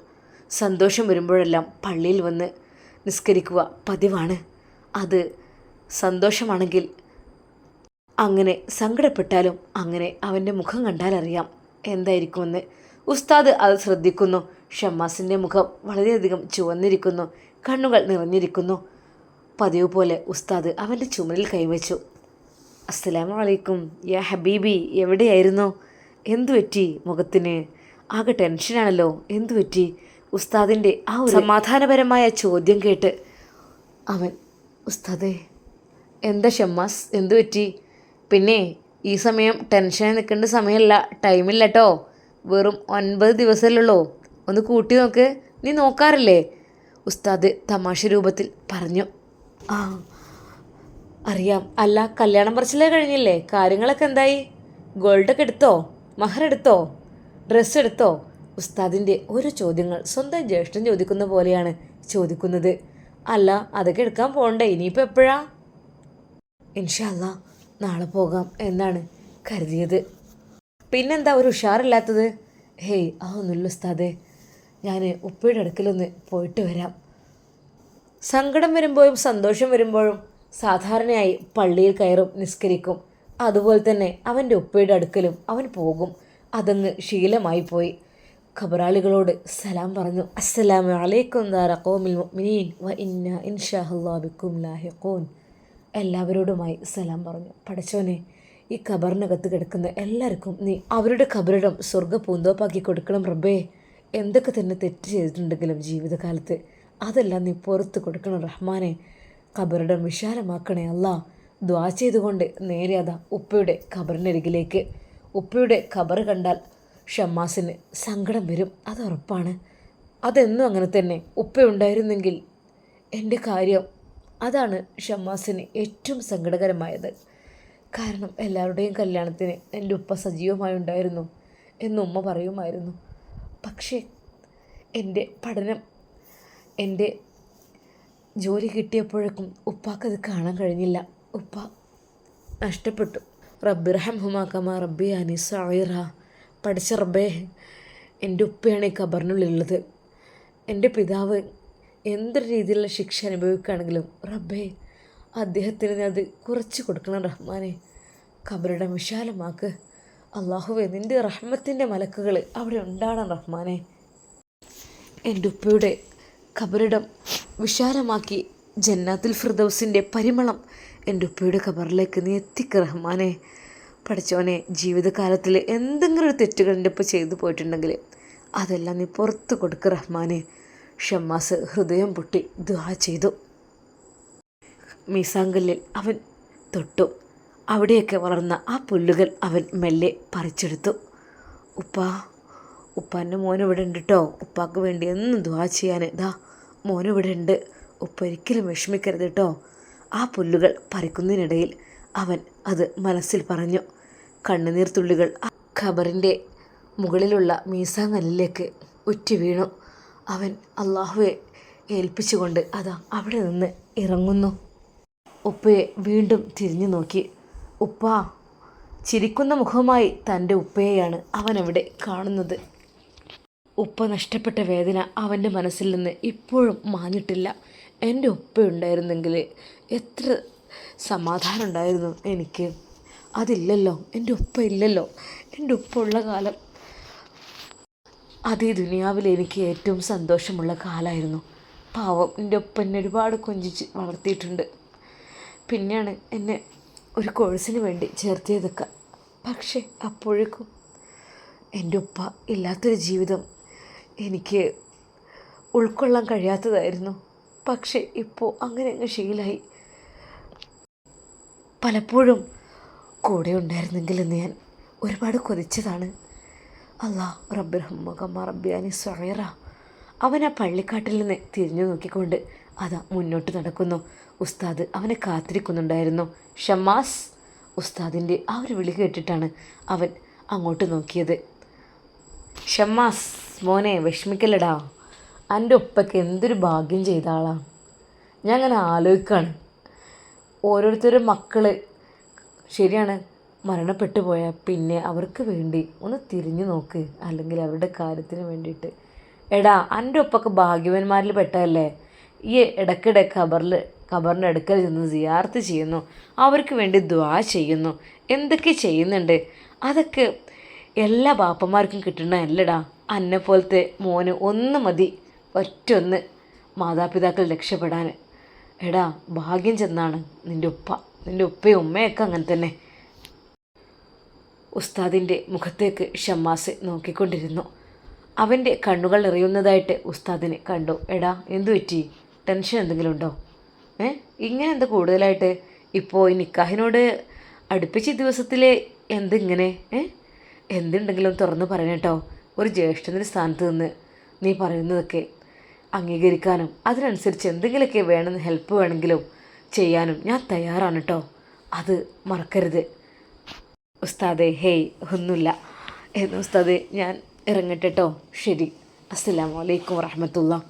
സന്തോഷം വരുമ്പോഴെല്ലാം പള്ളിയിൽ വന്ന് നിസ്കരിക്കുക പതിവാണ്. അത് സന്തോഷമാണെങ്കിൽ അങ്ങനെ സങ്കടപ്പെട്ടാലും അങ്ങനെ അവന്റെ മുഖം കണ്ടാൽ അറിയാം എന്തായിരിക്കുമെന്ന്. ഉസ്താദ് അത് ശ്രദ്ധിക്കുന്നു. ഷമ്മാസിന്റെ മുഖം വളരെയധികം ചുവന്നിരിക്കുന്നു. കണ്ണുകൾ നിറഞ്ഞിരിക്കുന്നു. പതിവ് പോലെ ഉസ്താദ് അവന്റെ ചുമലിൽ കൈവച്ചു. അസ്സലാമു അലൈക്കും യാ ഹബീബി എവിടെയായിരുന്നു? എന്തു പറ്റി മുഖത്തിന്? ആകെ ടെൻഷനാണല്ലോ. എന്തു പറ്റി? ഉസ്താദിന്റെ ആ ഒരു സമാധാനപരമായ ചോദ്യം കേട്ട് അവൻ ഉസ്താദേ എന്താ ഷമ്മാസ്? എന്തു പറ്റി? പിന്നെ ഈ സമയം ടെൻഷൻ നിൽക്കേണ്ട സമയമല്ല. ടൈമില്ല കേട്ടോ വെറും ഒൻപത് ദിവസമല്ലുള്ളൂ ഒന്ന് കൂട്ടി നോക്ക്. നീ നോക്കാറില്ലേ? ഉസ്താദ് തമാശ രൂപത്തിൽ പറഞ്ഞു. ആ അറിയാം. അല്ല കല്യാണം പറിച്ചിലേ കഴിഞ്ഞില്ലേ? കാര്യങ്ങളൊക്കെ എന്തായി? ഗോൾഡൊക്കെ എടുത്തോ? മഹർ എടുത്തോ? ഡ്രസ്സ് എടുത്തോ? ഉസ്താദിന്റെ ഓരോ ചോദ്യങ്ങൾ സ്വന്തം ജ്യേഷ്ഠൻ ചോദിക്കുന്ന പോലെയാണ് ചോദിക്കുന്നത്. അല്ല അതൊക്കെ എടുക്കാൻ പോകണ്ടേ ഇനിയിപ്പോൾ എപ്പോഴാ? ഇൻഷല്ല നാളെ പോകാം എന്നാണ് കരുതിയത്. പിന്നെന്താ ഒരു ഉഷാറില്ലാത്തത്? ഹേയ് ആ ഒന്നുമില്ല ഉസ്താദേ. ഞാൻ ഉപ്പയുടെ അടുക്കലൊന്ന് പോയിട്ട് വരാം. സങ്കടം വരുമ്പോഴും സന്തോഷം വരുമ്പോഴും സാധാരണയായി പള്ളിയിൽ കയറും നിസ്കരിക്കും. അതുപോലെ തന്നെ അവന്റെ ഉപ്പയുടെ അടുക്കലും അവൻ പോകും. അതങ്ങ് ശീലമായി പോയി. ഖബറാളികളോട് സലാം പറഞ്ഞു. അസ്സലാമു അലൈക്കും ദാറഖോമിൽ മുഅ്മിനീൻ വ ഇന്ന ഇൻഷാഹല്ലാഹു ബിക്കും ലാഹിഖൂൻ. എല്ലാവരോടുമായി സലാം പറഞ്ഞു. പഠിച്ചോനെ ഈ ഖബറിനകത്ത് കിടക്കുന്ന എല്ലാവർക്കും നീ അവരുടെ ഖബറിടം സ്വർഗ പൂന്തോപ്പാക്കി കൊടുക്കണം റബ്ബേ. എന്തൊക്കെ തന്നെ തെറ്റ് ചെയ്തിട്ടുണ്ടെങ്കിലും ജീവിതകാലത്ത് അതെല്ലാം നീ പുറത്ത് കൊടുക്കണം റഹ്മാനെ. ഖബറിടം വിശാലമാക്കണേ അല്ല. ദ്വാ ചെയ്തുകൊണ്ട് നേരെ അതാ ഉപ്പയുടെ ഖബറിനരികിലേക്ക്. ഉപ്പയുടെ ഖബർ കണ്ടാൽ ഷമ്മാസിന് സങ്കടം വരും അത് ഉറപ്പാണ്. അതെന്നും അങ്ങനെ തന്നെ. ഉപ്പയുണ്ടായിരുന്നെങ്കിൽ എന്റെ കാര്യം അതാണ് ഷമ്മാസിന് ഏറ്റവും സങ്കടകരമായത്. കാരണം എല്ലാവരുടെയും കല്യാണത്തിന് എന്റെ ഉപ്പ സജീവമായി ഉണ്ടായിരുന്നു എന്ന് ഉമ്മ പറയുമായിരുന്നു. പക്ഷേ എന്റെ പഠനം എന്റെ ജോലി കിട്ടിയപ്പോഴേക്കും ഉപ്പാക്കത് കാണാൻ കഴിഞ്ഞില്ല. ഉപ്പ നഷ്ടപ്പെട്ടു. റബ്ബിറഹം ഹുമാക്കമ റബ്ബി അനിസൈറ പഠിച്ച റബ്ബേ എന്റെ ഉപ്പയാണ് ഈ ഖബറിനുള്ളിലുള്ളത്. എന്റെ പിതാവ് എന്ത് രീതിയിലുള്ള ശിക്ഷ അനുഭവിക്കുകയാണെങ്കിലും റബ്ബേ അദ്ദേഹത്തിന് അത് കുറച്ച് കൊടുക്കണം റഹ്മാനെ. ഖബറിടം വിശാലമാക്ക്. അള്ളാഹുവെ നിന്റെ റഹ്മത്തിന്റെ മലക്കുകൾ അവിടെ ഉണ്ടാകണം റഹ്മാനെ. എന്റെ ഉപ്പയുടെ ഖബറിടം വിശാലമാക്കി ജന്നാത്തുൽ ഫിർദൗസിന്റെ പരിമളം എന്റെ ഉപ്പയുടെ കബറിലേക്ക് നീ എത്തിക്ക റഹ്മാനെ. പഠിച്ചോനെ ജീവിതകാലത്തിൽ എന്തെങ്കിലും ഒരു തെറ്റുകൾ എന്റെ ഇപ്പോൾ ചെയ്തു പോയിട്ടുണ്ടെങ്കിൽ അതെല്ലാം നീ പുറത്ത് കൊടുക്ക റഹ്മാനെ. ഷമ്മാസ് ഹൃദയം പൊട്ടി ദുആ ചെയ്തു. മീസാങ്കല്ലിൽ അവൻ തൊട്ടു. അവിടെയൊക്കെ വളർന്ന ആ പുല്ലുകൾ അവൻ മെല്ലെ പറിച്ചെടുത്തു. ഉപ്പാ ഉപ്പാന്റെ മോൻ ഇവിടെ ഉണ്ട് കേട്ടോ ഉപ്പാക്ക് വേണ്ടി എന്നും ദുവാ ചെയ്യാൻ. ഇതാ മോൻ ഇവിടെ ഉണ്ട്. ഉപ്പ ഒരിക്കലും വിഷമിക്കരുത് കേട്ടോ. ആ പുല്ലുകൾ പറിക്കുന്നതിനിടയിൽ അവൻ അത് മനസ്സിൽ പറഞ്ഞു. കണ്ണുനീർ തുള്ളികൾ ഖബറിന്റെ മുകളിലുള്ള മീസാങ്ങലിലേക്ക് ഉറ്റി വീണു. അവൻ അള്ളാഹുവെ ഏൽപ്പിച്ചുകൊണ്ട് അതാ അവിടെ നിന്ന് ഇറങ്ങുന്നു. ഉപ്പയെ വീണ്ടും തിരിഞ്ഞു നോക്കി. ഉപ്പ ചിരിക്കുന്ന മുഖമായി തന്റെ ഉപ്പയെയാണ് അവനവിടെ കാണുന്നത്. ഉപ്പ നഷ്ടപ്പെട്ട വേദന അവന്റെ മനസ്സിൽ നിന്ന് ഇപ്പോഴും മാഞ്ഞിട്ടില്ല. എന്റെ ഉപ്പ ഉണ്ടായിരുന്നെങ്കിൽ എത്ര സമാധാനം ഉണ്ടായിരുന്നു എനിക്ക്. അതില്ലല്ലോ എന്റെ ഉപ്പ ഇല്ലല്ലോ എന്റെ ഉപ്പ ഉള്ള കാലം. അതേ ദുനിയാവിൽ എനിക്ക് ഏറ്റവും സന്തോഷമുള്ള കാലമായിരുന്നു പാവം എന്റെ ഉപ്പ എന്നെ ഒരുപാട് കൊഞ്ചിച്ച് വളർത്തിയിട്ടുണ്ട്. പിന്നെയാണ് എന്നെ ഒരു കോഴ്സിന് വേണ്ടി ചേർത്തിയതൊക്കെ. പക്ഷേ അപ്പോഴേക്കും എന്റെ ഉപ്പ ഇല്ലാത്തൊരു ജീവിതം എനിക്ക് ഉൾക്കൊള്ളാൻ കഴിയാത്തതായിരുന്നു. പക്ഷേ ഇപ്പോൾ അങ്ങനെ അങ്ങ് ശീലായി. പലപ്പോഴും കൂടെ ഉണ്ടായിരുന്നെങ്കിലെന്ന് ഞാൻ ഒരുപാട് കൊതിച്ചതാണ്. അല്ലാ റബ്ബിറഹമ്മ റബ്ബിയാനി സ്വയറ അവൻ ആ പള്ളിക്കാട്ടിൽ നിന്ന് തിരിഞ്ഞു നോക്കിക്കൊണ്ട് അതാ മുന്നോട്ട് നടക്കുന്നു. ഉസ്താദ് അവനെ കാത്തിരിക്കുന്നുണ്ടായിരുന്നു. ഷമാസ് ഉസ്താദിന്റെ ആ ഒരു വിളി കേട്ടിട്ടാണ് അവൻ അങ്ങോട്ട് നോക്കിയത്. ഷമ്മാസ് മോനെ വിഷമിക്കല്ലടാ. എന്റെ ഒപ്പയ്ക്ക് എന്തൊരു ഭാഗ്യം ചെയ്ത ആളാണ് ഞാൻ അങ്ങനെ ആലോചിക്കുകയാണ് ഓരോരുത്തരും മക്കൾ ശരിയാണ് മരണപ്പെട്ടു പോയാൽ പിന്നെ അവർക്ക് വേണ്ടി ഒന്ന് തിരിഞ്ഞു നോക്ക്. അല്ലെങ്കിൽ അവരുടെ കാര്യത്തിന് വേണ്ടിയിട്ട്. എടാ എന്റെ ഒപ്പൊക്കെ ഭാഗ്യവന്മാരിൽ പെട്ടതല്ലേ? ഈ ഇടയ്ക്കിടെ ഖബറിൽ ഖബറിന്റെ അടുക്കൽ ചെന്ന് സിയാർത്ത് ചെയ്യുന്നു. അവർക്ക് വേണ്ടി ദ്വാ ചെയ്യുന്നു. എന്തൊക്കെ ചെയ്യുന്നുണ്ട്? അതൊക്കെ എല്ലാ ബാപ്പന്മാർക്കും കിട്ടണമല്ലടാ അന്നെ പോലത്തെ മോന് ഒന്ന് മതി. ഒറ്റൊന്ന് മാതാപിതാക്കൾ രക്ഷപ്പെടാൻ. എടാ ഭാഗ്യം ചെന്നാണ് നിന്റെ ഉപ്പ. നിന്റെ ഉപ്പയും ഉമ്മയൊക്കെ അങ്ങനെ തന്നെ. ഉസ്താദിന്റെ മുഖത്തേക്ക് ഷമ്മാസ് നോക്കിക്കൊണ്ടിരുന്നു. അവന്റെ കണ്ണുകൾ എറിയുന്നതായിട്ട് ഉസ്താദിനെ കണ്ടു. എടാ എന്തു പറ്റി? ടെൻഷൻ എന്തെങ്കിലും ഉണ്ടോ? ഏ? ഇങ്ങനെ എന്താ കൂടുതലായിട്ട്? ഇപ്പോൾ ഈ നിക്കാഹിനോട് അടുപ്പിച്ച ദിവസത്തിലെ എന്തിങ്ങനെ? ഏ? എന്തുണ്ടെങ്കിലും തുറന്ന് പറയണേട്ടോ. ഒരു ജ്യേഷ്ഠന്റെ സ്ഥാനത്ത് നിന്ന് നീ പറയുന്നതൊക്കെ അംഗീകരിക്കാനും അതിനനുസരിച്ച് എന്തെങ്കിലുമൊക്കെ വേണമെന്ന് ഹെൽപ്പ് വേണമെങ്കിലും ചെയ്യാനും ഞാൻ തയ്യാറാണ് കേട്ടോ അത് മറക്കരുത്. ഉസ്താദെ ഹേയ് ഒന്നുമില്ല. എന്ന് ഉസ്താദെ ഞാൻ ഇറങ്ങട്ടെ ശരി. അസ്സലാമു വലൈക്കും വറഹമത്തുള്ള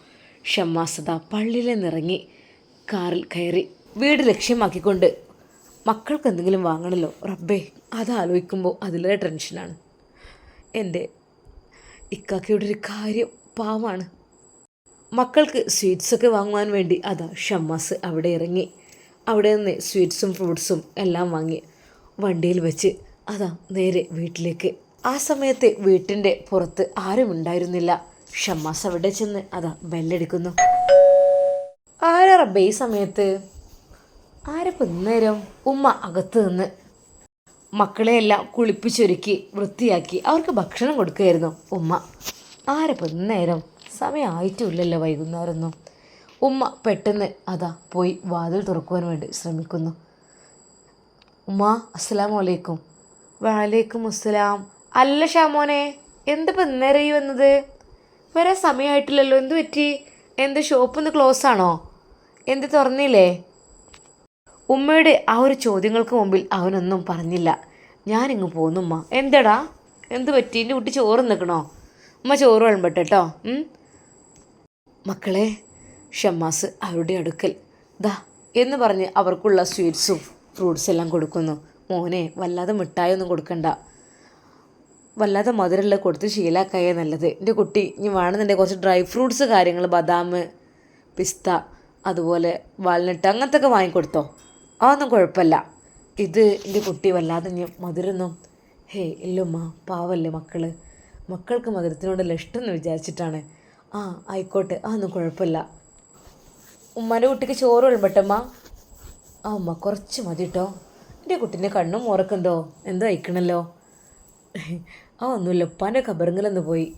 ഷമ്മാസദ പള്ളിയിൽ നിന്നിറങ്ങി കാറിൽ കയറി വീട് ലക്ഷ്യമാക്കിക്കൊണ്ട് മക്കൾക്ക് എന്തെങ്കിലും വാങ്ങണമല്ലോ റബ്ബേ അത് ആലോചിക്കുമ്പോൾ ടെൻഷനാണ് എന്റെ ഇക്കാക്കയുടെ ഒരു കാര്യം പാവാണ് മക്കൾക്ക് സ്വീറ്റ്സൊക്കെ വാങ്ങുവാൻ വേണ്ടി അതാ ഷമ്മാസ് അവിടെ ഇറങ്ങി. അവിടെ നിന്ന് സ്വീറ്റ്സും ഫ്രൂട്ട്സും എല്ലാം വാങ്ങി. വണ്ടിയിൽ വെച്ച് അതാ നേരെ വീട്ടിലേക്ക്. ആ സമയത്ത് വീട്ടിന്റെ പുറത്ത് ആരും ഉണ്ടായിരുന്നില്ല. ഷമ്മാസ് അവിടെ ചെന്ന് അതാ ബെല്ലടിക്കുന്നു. ആരാ റബ്ബേ ഈ സമയത്ത്? ആരപ്പം ഇന്നേരം ഉമ്മ അകത്ത് നിന്ന് മക്കളെയെല്ലാം കുളിപ്പിച്ചൊരുക്കി വൃത്തിയാക്കി അവർക്ക് ഭക്ഷണം കൊടുക്കുകയായിരുന്നു ഉമ്മ. ആരപ്പം നേരം സമയമായിട്ടുമില്ലല്ലോ വൈകുന്നേരമൊന്നും. ഉമ്മ പെട്ടെന്ന് അതാ പോയി വാതിൽ തുറക്കുവാൻ വേണ്ടി ശ്രമിക്കുന്നു. ഉമ്മ അസ്സലാമു വലൈക്കും വലൈക്കും അസ്സലാം. അല്ല ഷാമോനെ എന്തിപ്പോൾ ഇന്നേരം ഈ വന്നത്? വരാൻ സമയമായിട്ടില്ലല്ലോ എന്ത് പറ്റി? എന്ത് ഷോപ്പ് ഒന്ന് ക്ലോസ് ആണോ എന്ത് തുറന്നില്ലേ? ഉമ്മയുടെ ആ ഒരു ചോദ്യങ്ങൾക്ക് മുമ്പിൽ അവനൊന്നും പറഞ്ഞില്ല. ഞാനിങ്ങ് പോന്നു ഉമ്മ. എന്തടാ? എന്ത് പറ്റി? എന്റെ കുട്ടി ചോറ് നിൽക്കണോ ഉമ്മ ചോറ് വിളമ്പട്ടെ കേട്ടോ മക്കളെ ഷമ്മാസ് അവരുടെ അടുക്കൽ. ദാ എന്ന് പറഞ്ഞ് അവർക്കുള്ള സ്വീറ്റ്സും ഫ്രൂട്ട്സ് എല്ലാം കൊടുക്കുന്നു. മോനെ വല്ലാതെ മിഠായൊന്നും കൊടുക്കണ്ട. വല്ലാതെ മധുരമുള്ള കൊടുത്ത് ശീലാക്കായ നല്ലത്. എന്റെ കുട്ടി ഇനി വേണമെന്നുണ്ടെങ്കിൽ കുറച്ച് ഡ്രൈ ഫ്രൂട്ട്സ് കാര്യങ്ങൾ ബദാം പിസ്ത അതുപോലെ വാൽനട്ട് അങ്ങനത്തെ ഒക്കെ വാങ്ങിക്കൊടുത്തോ? അതൊന്നും കുഴപ്പമില്ല. ഇത് എന്റെ കുട്ടി വല്ലാതെ ഞാൻ മധുരമൊന്നും ഹേ ഇല്ലുമ്മ പാവല്ലേ മക്കൾ. മക്കൾക്ക് മധുരത്തിനോടുള്ള ഇഷ്ടം എന്ന് വിചാരിച്ചിട്ടാണ്. ആ ആയിക്കോട്ടെ അതൊന്നും കുഴപ്പമില്ല. ഉമ്മാന്റെ കുട്ടിക്ക് ചോറ് വിളമ്പട്ടമ്മ. ആ ഉമ്മ കുറച്ച് മതി കേട്ടോ എന്റെ കുട്ടീന്റെ കണ്ണും ഉറക്കുന്നുണ്ടോ എന്തോ? അയക്കണല്ലോ. ആ ഒന്നുമില്ല ഉപ്പാന്റെ ഖബറിങ്ങിലൊന്ന് പോയി.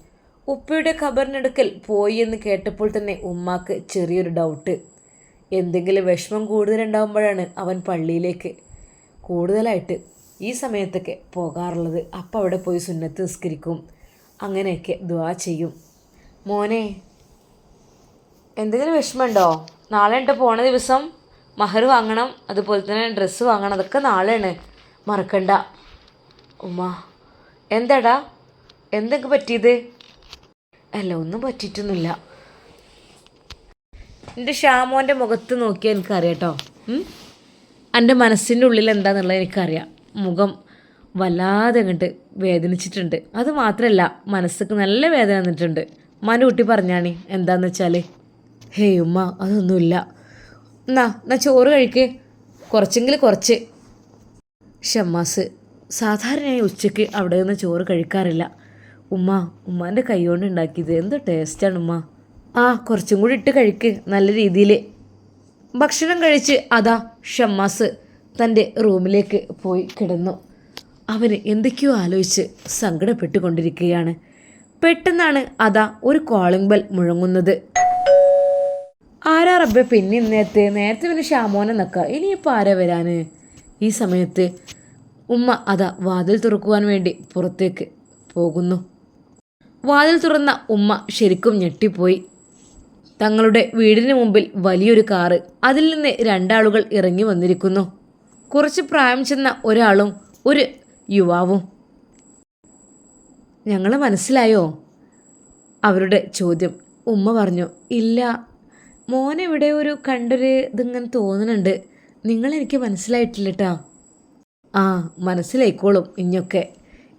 ഉപ്പയുടെ ഖബറിനടുക്കൽ പോയി എന്ന് കേട്ടപ്പോൾ തന്നെ ഉമ്മാക്ക് ചെറിയൊരു ഡൗട്ട് എന്തെങ്കിലും വിഷമം കൂടുതലുണ്ടാകുമ്പോഴാണ് അവൻ പള്ളിയിലേക്ക് കൂടുതലായിട്ട് ഈ സമയത്തൊക്കെ പോകാറുള്ളത്. അപ്പം അവിടെ പോയി സുന്നത്ത് നിസ്കരിക്കും. അങ്ങനെയൊക്കെ ദ്വാ ചെയ്യും. മോനെ എന്തെങ്കിലും വിഷമമുണ്ടോ? നാളെ ഉണ്ട് പോണ ദിവസം മഹർ വാങ്ങണം അതുപോലെ തന്നെ ഡ്രസ്സ് വാങ്ങണം. അതൊക്കെ നാളെയാണ്. മറക്കണ്ട. ഉമ്മ എന്താടാ? എന്തൊക്കെ പറ്റിയത്? അല്ല ഒന്നും പറ്റിയിട്ടൊന്നുമില്ല. എന്റെ ഷാമോന്റെ മുഖത്ത് നോക്കിയാൽ എനിക്കറിയാം കേട്ടോ. എന്റെ മനസ്സിന്റെ ഉള്ളിൽ എന്താണെന്നുള്ളത് എനിക്കറിയാം. മുഖം വല്ലാതെ അങ്ങോട്ട് വേദനിച്ചിട്ടുണ്ട്. അത് മാത്രമല്ല മനസ്സൊക്കെ നല്ല വേദന വന്നിട്ടുണ്ട്. ഉമ്മാന്റെ കുട്ടി പറഞ്ഞാണി എന്താന്ന് വെച്ചാൽ ഹേയ് ഉമ്മ അതൊന്നുമില്ല. എന്നാ എന്നാ ചോറ് കഴിക്ക്. കുറച്ചെങ്കിൽ കുറച്ച്. ഷമ്മാസ് സാധാരണയായി ഉച്ചയ്ക്ക് അവിടെ നിന്ന് ചോറ് കഴിക്കാറില്ല. ഉമ്മ ഉമ്മാന്റെ കൈ കൊണ്ട് ഉണ്ടാക്കിയത് എന്ത് ടേസ്റ്റാണ് ഉമ്മ? ആ കുറച്ചും കൂടി ഇട്ട് കഴിക്ക് നല്ല രീതിയിൽ ഭക്ഷണം കഴിച്ച് അതാ ഷമ്മാസ് തന്റെ റൂമിലേക്ക് പോയി കിടന്നു. അവന് എന്തൊക്കെയോ ആലോചിച്ച് സങ്കടപ്പെട്ടുകൊണ്ടിരിക്കുകയാണ്. പെട്ടെന്നാണ് അതാ ഒരു കോളിംഗ് ബെൽ മുഴങ്ങുന്നത്. ആരാ റബ്ബെ പിന്നെ നേരത്തെ നേരത്തെ പിന്നെ ഷാമോനെ നിൽക്കുക ഇനിയിപ്പോൾ ആരാ വരാന്? ഈ സമയത്ത് ഉമ്മ അതാ വാതിൽ തുറക്കുവാൻ വേണ്ടി പുറത്തേക്ക് പോകുന്നു. വാതിൽ തുറന്ന ഉമ്മ ശരിക്കും ഞെട്ടിപ്പോയി. തങ്ങളുടെ വീടിന് മുമ്പിൽ വലിയൊരു കാറ് അതിൽ നിന്ന് രണ്ടാളുകൾ ഇറങ്ങി വന്നിരിക്കുന്നു. കുറച്ച് പ്രായം ചെന്ന ഒരാളും ഒരു യുവാവും. ഞങ്ങൾ മനസ്സിലായോ? അവരുടെ ചോദ്യം. ഉമ്മ പറഞ്ഞു ഇല്ല മോനെവിടെ ഒരു കണ്ടൊരു ഇതിങ്ങനെ തോന്നുന്നുണ്ട്. നിങ്ങളെനിക്ക് മനസ്സിലായിട്ടില്ല കേട്ടോ ആ മനസ്സിലായിക്കോളും. ഇഞ്ഞൊക്കെ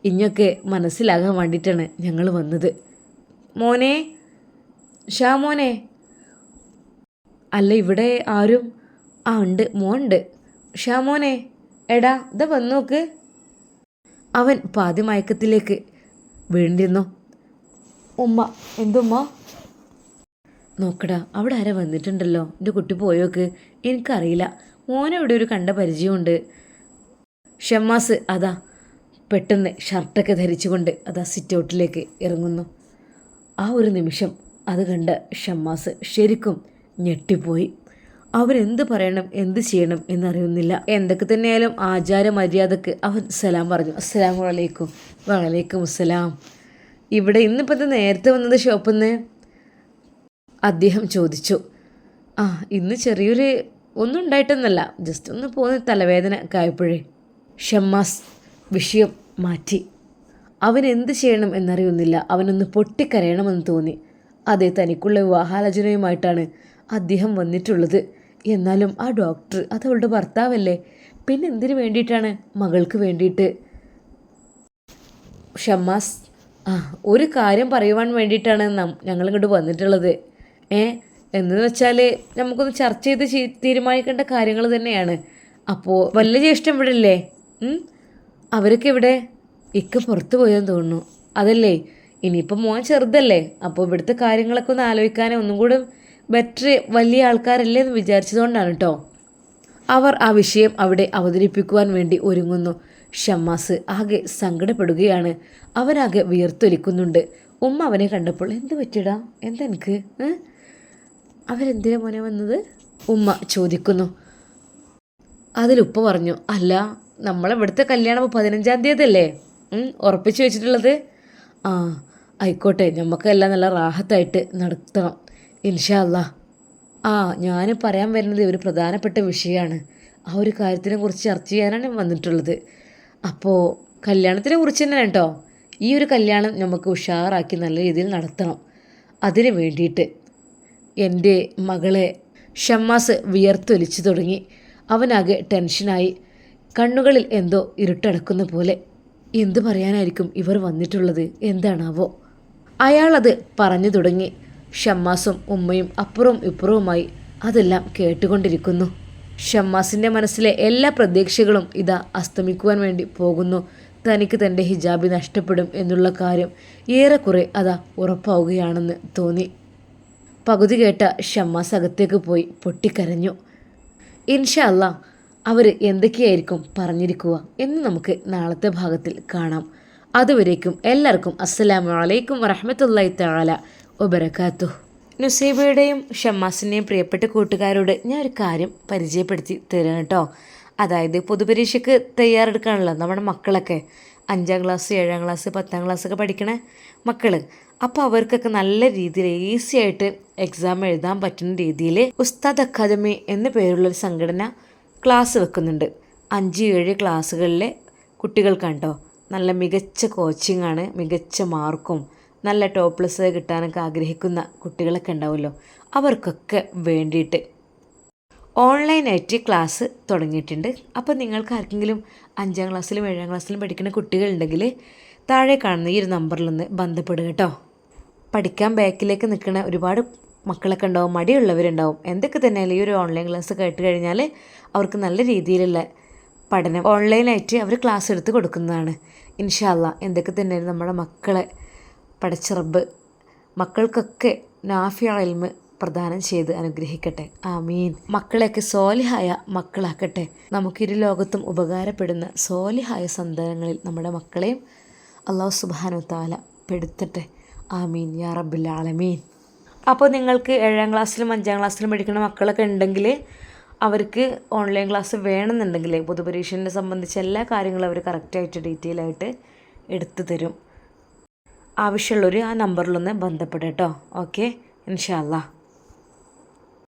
ഇഞ്ഞൊക്കെ മനസ്സിലാകാൻ വേണ്ടിയിട്ടാണ് ഞങ്ങൾ വന്നത്. മോനെ ഷാ മോനെ അല്ല ഇവിടെ ആരും ആ ഉണ്ട്. മോണ്ട് ഷാമോനെ എടാ ഇതാ വന്നു നോക്ക്. അവൻ പാതിമയക്കത്തിലേക്ക് വീണ്ടിരുന്നു ഉമ്മ എന്തുമ്മ? നോക്കടാ അവിടെ ആരാ വന്നിട്ടുണ്ടല്ലോ? എന്റെ കുട്ടി പോയോക്ക് എനിക്കറിയില്ല. മോനെ ഇവിടെ ഒരു കണ്ട പരിചയമുണ്ട്. ഷമ്മാസ് അതാ പെട്ടെന്ന് ഷർട്ടൊക്കെ ധരിച്ചുകൊണ്ട് അതാ സിറ്റ് ഇറങ്ങുന്നു. ആ ഒരു നിമിഷം അത് കണ്ട ഷമ്മാസ് ശരിക്കും ഞെട്ടിപ്പോയി. അവരെന്ത് പറയണം എന്ത് ചെയ്യണം എന്നറിയുന്നില്ല. എന്തൊക്കെ തന്നെയായാലും ആചാര മര്യാദയ്ക്ക് അവൻ സലാം പറഞ്ഞു. അസ്സലാം വലൈക്കും വലൈക്കും അസ്സലാം ഇവിടെ ഇന്നിപ്പോൾ ഇത് നേരത്തെ വന്നത് ഷോപ്പിൽ നിന്ന് അദ്ദേഹം ചോദിച്ചു. ആ ഇന്ന് ചെറിയൊരു ഒന്നും ഉണ്ടായിട്ടൊന്നല്ല. ജസ്റ്റ് ഒന്ന് പോകുന്ന തലവേദന കായപ്പോഴേ ഷമ്മാസ് വിഷയം മാറ്റി. അവൻ എന്ത് ചെയ്യണം എന്നറിയുന്നില്ല. അവനൊന്ന് പൊട്ടിക്കരയണമെന്ന് തോന്നി. അതെ തനിക്കുള്ള വിവാഹാലോചനയുമായിട്ടാണ് അദ്ദേഹം വന്നിട്ടുള്ളത്. എന്നാലും ആ ഡോക്ടർ അത് അവളുടെ ഭർത്താവല്ലേ? പിന്നെ എന്തിനു വേണ്ടിയിട്ടാണ് മകൾക്ക് വേണ്ടിയിട്ട്? ഷമ്മാസ് ആ ഒരു കാര്യം പറയുവാൻ വേണ്ടിയിട്ടാണ് ഞങ്ങളിങ്ങോട്ട് വന്നിട്ടുള്ളത്. ഏ എന്ന് വെച്ചാൽ നമുക്കൊന്ന് ചർച്ച ചെയ്ത് തീരുമാനിക്കേണ്ട കാര്യങ്ങൾ തന്നെയാണ്. അപ്പോൾ വല്ല ജ്യേഷ്ഠം ഇവിടെ ഇല്ലേ അവരൊക്കെ ഇവിടെ ഇക്ക പുറത്തു പോയെന്ന് തോന്നുന്നു. അതല്ലേ? ഇനിയിപ്പോൾ മോൻ ചെറുതല്ലേ? അപ്പോൾ ഇവിടുത്തെ കാര്യങ്ങളൊക്കെ ഒന്ന് ആലോചിക്കാനേ ഒന്നും കൂടെ ബെറ്റർ വലിയ ആൾക്കാരല്ലേ എന്ന് വിചാരിച്ചതുകൊണ്ടാണ് കേട്ടോ അവർ ആ വിഷയം അവിടെ അവതരിപ്പിക്കുവാൻ വേണ്ടി ഒരുങ്ങുന്നു. ഷമ്മാസ് ആകെ സങ്കടപ്പെടുകയാണ്. അവനാകെ വിയർത്തൊലിക്കുന്നുണ്ട്. ഉമ്മ അവനെ കണ്ടപ്പോൾ എന്ത് പറ്റിയടാ? എന്തെനിക്ക്? അവരെന്തിനാ മോനെ വന്നത്? ഉമ്മ ചോദിക്കുന്നു. അതിലുപ്പ പറഞ്ഞു അല്ല നമ്മളിവിടുത്തെ കല്യാണം പതിനഞ്ചാം തീയതി അല്ലേ ഉറപ്പിച്ചു വെച്ചിട്ടുള്ളത്? ആ ആയിക്കോട്ടെ നമുക്കെല്ലാം നല്ല റാഹത്തായിട്ട് നടത്തണം. ഇൻഷാ അല്ലാ ആ ഞാൻ പറയാൻ വരുന്നത് ഒരു പ്രധാനപ്പെട്ട വിഷയമാണ് ആ ഒരു കാര്യത്തിനെ കുറിച്ച് ചർച്ച ചെയ്യാനാണ് വന്നിട്ടുള്ളത്. അപ്പോൾ കല്യാണത്തിനെ കുറിച്ച് തന്നെ കേട്ടോ. ഈ ഒരു കല്യാണം നമുക്ക് ഉഷാറാക്കി നല്ല രീതിയിൽ നടത്തണം. അതിന് വേണ്ടിയിട്ട് എന്റെ മകളെ ഷമ്മാസ് വിയർത്തൊലിച്ചു തുടങ്ങി. അവനാകെ ടെൻഷനായി കണ്ണുകളിൽ എന്തോ ഇരുട്ടടക്കുന്ന പോലെ. എന്തു പറയാനായിരിക്കും ഇവർ വന്നിട്ടുള്ളത്? എന്താണാവോ? അയാളത് പറഞ്ഞു തുടങ്ങി. ഷമ്മാസും ഉമ്മയും അപ്പുറവും ഇപ്പുറവുമായി അതെല്ലാം കേട്ടുകൊണ്ടിരിക്കുന്നു. ഷമ്മാസിന്റെ മനസ്സിലെ എല്ലാ പ്രതീക്ഷകളും ഇതാ അസ്തമിക്കുവാൻ വേണ്ടി പോകുന്നു. തനിക്ക് തന്റെ ഹിജാബി നഷ്ടപ്പെടും എന്നുള്ള കാര്യം ഏറെക്കുറെ അതാ ഉറപ്പാവുകയാണെന്ന് തോന്നി. പകുതി കേട്ട ഷമ്മാസ് അകത്തേക്ക് പോയി പൊട്ടിക്കരഞ്ഞു. ഇൻഷാ അല്ല അവർ എന്തൊക്കെയായിരിക്കും പറഞ്ഞിരിക്കുക എന്ന് നമുക്ക് നാളത്തെ ഭാഗത്തിൽ കാണാം. അതുവരേക്കും എല്ലാവർക്കും അസ്സലാമു അലൈക്കും വറഹമത്തല്ലായി തആല. വബറകാത്തു. നുസൈബയുടെയും ഷമ്മാസിന്റെയും പ്രിയപ്പെട്ട കൂട്ടുകാരോട് ഞാൻ ഒരു കാര്യം പരിചയപ്പെടുത്തി തരാം കേട്ടോ. അതായത് പൊതുപരീക്ഷയ്ക്ക് തയ്യാറെടുക്കാണല്ലോ നമ്മുടെ മക്കളൊക്കെ. അഞ്ചാം ക്ലാസ് ഏഴാം ക്ലാസ് പത്താം ക്ലാസ് ഒക്കെ പഠിക്കണ മക്കൾ അപ്പോൾ അവർക്കൊക്കെ നല്ല രീതിയിൽ ഈസി ആയിട്ട് എക്സാം എഴുതാൻ പറ്റുന്ന രീതിയിൽ ഉസ്താദ് അക്കാദമി എന്ന പേരുള്ളൊരു സംഘടന ക്ലാസ് വെക്കുന്നുണ്ട്. അഞ്ച് ഏഴ് ക്ലാസ്സുകളിലെ കുട്ടികൾക്കാണ് കേട്ടോ. നല്ല മികച്ച കോച്ചിങ്ങാണ് മികച്ച മാർക്കും നല്ല ടോപ്ലസ് കിട്ടാനൊക്കെ ആഗ്രഹിക്കുന്ന കുട്ടികളൊക്കെ ഉണ്ടാവുമല്ലോ. അവർക്കൊക്കെ വേണ്ടിയിട്ട് ഓൺലൈനായിട്ട് ക്ലാസ് തുടങ്ങിയിട്ടുണ്ട്. അപ്പോൾ നിങ്ങൾക്ക് ആർക്കെങ്കിലും അഞ്ചാം ക്ലാസ്സിലും ഏഴാം ക്ലാസ്സിലും പഠിക്കുന്ന കുട്ടികളുണ്ടെങ്കിൽ താഴെ കാണുന്ന ഈ ഒരു നമ്പറിലൊന്ന് ബന്ധപ്പെടുക കേട്ടോ. പഠിക്കാൻ ബാക്കിലേക്ക് നിൽക്കുന്ന ഒരുപാട് മക്കളൊക്കെ ഉണ്ടാവും മടിയുള്ളവരുണ്ടാവും. എന്തൊക്കെ തന്നെയാലും ഈ ഒരു ഓൺലൈൻ ക്ലാസ് കേട്ട് കഴിഞ്ഞാൽ അവർക്ക് നല്ല രീതിയിലുള്ള പഠനം ഓൺലൈനായിട്ട് അവർ ക്ലാസ് എടുത്ത് കൊടുക്കുന്നതാണ്. ഇൻഷാല്ല എന്തൊക്കെ തന്നെയാലും നമ്മുടെ മക്കളെ പടച്ചിറബ് മക്കൾക്കൊക്കെ നാഫിയ ഇൽമ് പ്രദാനം ചെയ്ത് അനുഗ്രഹിക്കട്ടെ. ആമീൻ. മക്കളെയൊക്കെ സോലിഹായ മക്കളാക്കട്ടെ. നമുക്കിരു ലോകത്തും ഉപകാരപ്പെടുന്ന സോലിഹായ സന്താനങ്ങളിൽ നമ്മുടെ മക്കളെയും അള്ളാഹു സുബാനു താല പെടുത്തട്ടെ. ആമീൻ. യാ റബ്ബിൽ ആലമീൻ. അപ്പോൾ നിങ്ങൾക്ക് ഏഴാം ക്ലാസ്സിലും അഞ്ചാം ക്ലാസ്സിലും പഠിക്കുന്ന മക്കളൊക്കെ ഉണ്ടെങ്കിൽ അവർക്ക് ഓൺലൈൻ ക്ലാസ് വേണമെന്നുണ്ടെങ്കിൽ പൊതുപരീക്ഷനെ സംബന്ധിച്ച് എല്ലാ കാര്യങ്ങളും അവർ കറക്റ്റായിട്ട് ഡീറ്റെയിൽ ആയിട്ട് എടുത്തു തരും. ആവശ്യമുള്ളവർ ആ നമ്പറിലൊന്ന് ബന്ധപ്പെടട്ടോ. ഓക്കെ? ഇൻഷാ അല്ലാ